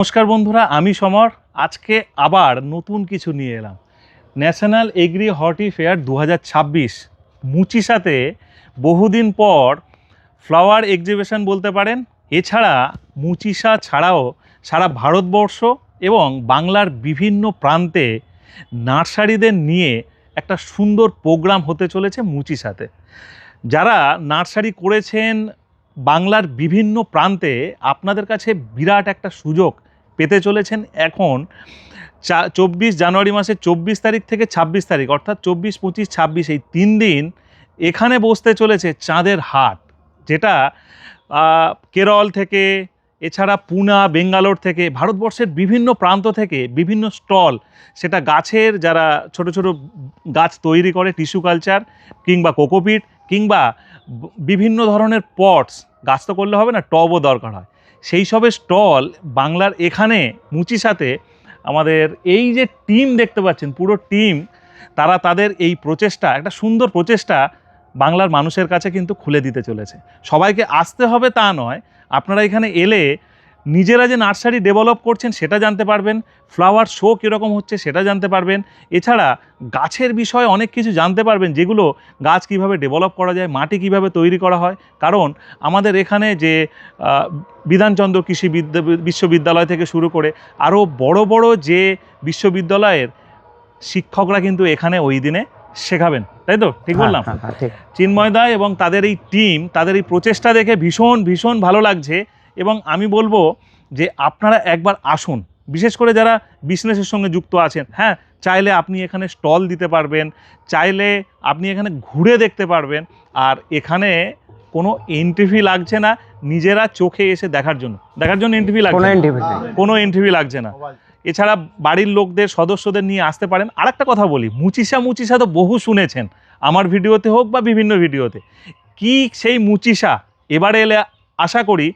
নমস্কার বন্ধুরা, আমি সমর। আজকে আবার নতুন কিছু নিয়ে এলাম। ন্যাশনাল এগ্রি হর্টি ফেয়ার দু হাজার ছাব্বিশ মুচিসাতে বহুদিন পর ফ্লাওয়ার এক্সিবিশন বলতে পারেন। এছাড়া মুচিসা ছাড়াও সারা ভারতবর্ষ এবং বাংলার বিভিন্ন প্রান্তে নার্সারিদের নিয়ে একটা সুন্দর প্রোগ্রাম হতে চলেছে মুচিসাতে যারা নার্সারি করেছেন বাংলার বিভিন্ন প্রান্তে, আপনাদের কাছে বিরাট একটা সুযোগ পেতে চলেছেন এখন চা, চব্বিশ জানুয়ারি মাসের চব্বিশ তারিখ থেকে ছাব্বিশ তারিখ, অর্থাৎ চব্বিশ, পঁচিশ, ছাব্বিশ, এই তিন দিন এখানে বসতে চলেছে চাঁদের হাট, যেটা কেরল থেকে, এছাড়া পুনা, বেঙ্গালোর থেকে, ভারতবর্ষের বিভিন্ন প্রান্ত থেকে বিভিন্ন স্টল, সেটা গাছের যারা ছোট ছোট গাছ তৈরি করে, টিস্যু কালচার, কিংবা কোকোপিট, কিংবা বিভিন্ন ধরনের পটস, গাছ তো করলে হবে না, টবও দরকার হয়। সেই সবের স্টল বাংলার এখানে মুচি সাথে আমাদের এই যে টিম দেখতে পাচ্ছেন, পুরো টিম, তারা তাদের এই প্রচেষ্টা, একটা সুন্দর প্রচেষ্টা বাংলার মানুষের কাছে কিন্তু খুলে দিতে চলেছে। সবাইকে আসতে হবে তা নয়, আপনারা এখানে এলে নিজেরা যে নার্সারি ডেভেলপ করছেন সেটা জানতে পারবেন ফ্লাওয়ার শো কীরকম হচ্ছে সেটা জানতে পারবেন এছাড়া গাছের বিষয়ে অনেক কিছু জানতে পারবেন যেগুলো গাছ কীভাবে ডেভেলপ করা যায় মাটি কীভাবে তৈরি করা হয়। কারণ আমাদের এখানে যে বিধানচন্দ্র কৃষি বিদ্যা বিশ্ববিদ্যালয় থেকে শুরু করে আরও বড় বড় যে বিশ্ববিদ্যালয়ের শিক্ষকরা কিন্তু এখানে ওই দিনে শেখাবেন। তাই তো? ঠিক বললাম? হ্যাঁ, হ্যাঁ, ঠিক। চিন্ময়দা এবং তাদের এই টিম তাদের এই প্রচেষ্টা দেখে ভীষণ ভীষণ ভালো লাগছে। এবং আমি বলব যে আপনারা একবার আসুন বিশেষ করে যারা বিজনেসের সঙ্গে যুক্ত আছেন হ্যাঁ চাইলে আপনি এখানে স্টল দিতে পারবেন চাইলে আপনি এখানে ঘুরে দেখতে পারবেন আর এখানে কোনো এন্ট্রিফি লাগছে না নিজেরা চোখে এসে দেখার জন্য। দেখার জন্য এন্ট্রিফি লাগছে কোনো না। কোনো এন্ট্রি লাগছে না। এছাড়া বাড়ির লোকদের সদস্যদের নিয়ে আসতে পারেন। আর একটা কথা বলি মুচিসা মুচিসা তো বহু শুনেছেন আমার ভিডিওতে হোক বা বিভিন্ন ভিডিওতে। কি সেই মুচিসা? এবারে এলে আশা করি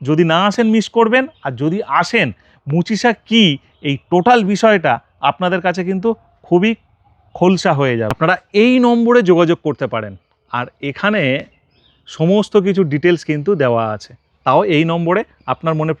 যদি না আসেন মিস করবেন, আর যদি আসেন, মুচিসা কি, এই টোটাল বিষয়টা আপনাদের কাছে কিন্তু খুবই খোলসা হয়ে যাবে। আপনারা এই নম্বরে যোগাযোগ করতে পারেন, আর এখানে সমস্ত কিছু ডিটেলস কিন্তু দেওয়া আছে। তাও এই নম্বরে আপনার মনে